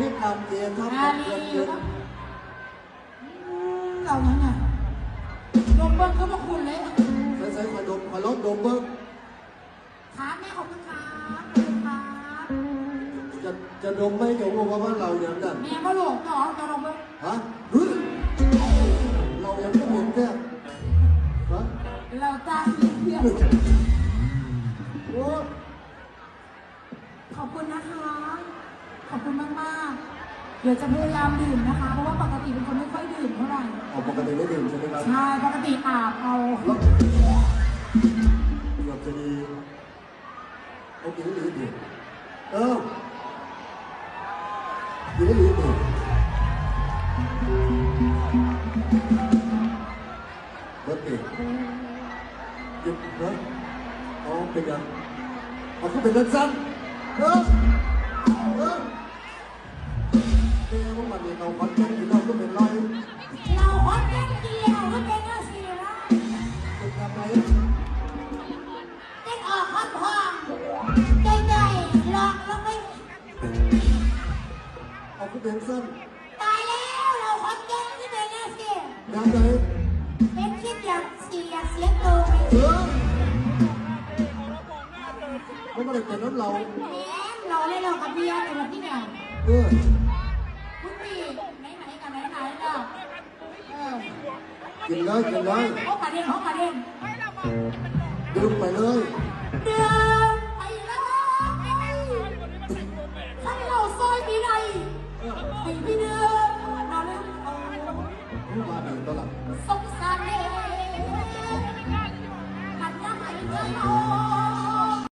นี่กรรมเจียครับอาเกินลีเกินเอางั้นน่ะดมเบิ้งเขาบอกคุณเลยใส่ๆคอดมคอลดดมเบิ้งครับแม่ขอบคุณครับขอบคุณครับจะจะดมไหมจะรู้ว่าเราอย่างนั้นแม่มาหลงเนาะจะดมเบิ้งฮะเฮ้ยเรายังไม่เห็นแค่ฮะเราตาเพียง โอ้ ขอบคุณนะคะ ข อบคุณมากๆ เดี๋ยวจะพยายามดื่มนะคะ เพราะว่าปกติเป็นคนไม่ค่อยดื่มเท่าไหร่ออกปกติไม่ดื่มใช่ไหมครับใช่ ปกติอาบเอา แล้วเกือบจะดีโอ้ยดีดีดีเออดีดีดีรถเอกหยุดนะอ๋อเป็นยังเอาเขาเป็นรถสั้นเออเอ มันเนี่ยเราคอนเทนต์ที่เราก็เป็นร้อยเราฮอตแค่เดียวก็เป็นอาชีพแล้วเป็นทำไมเต้นออกฮอตพองใหญ่ๆหลอกแล้วไม่เอาเขาเป็นสั้นตายแล้วเราฮอตแค่ที่เป็นอาชีพน้ำไหนเป็นคิดอยากเสียเสียโตไปเออไม่มาได้เป็นน้ำเราแหมเราเลยเรากับเบียร์ในวันที่เนี่ยเออ กินเลยกินเลยเขากระเด้งเขากระเด้งดื่มไปเลยดื่มไปเลยฉันเราซอยมีไรไปไม่ดื่มเราเรื่องสง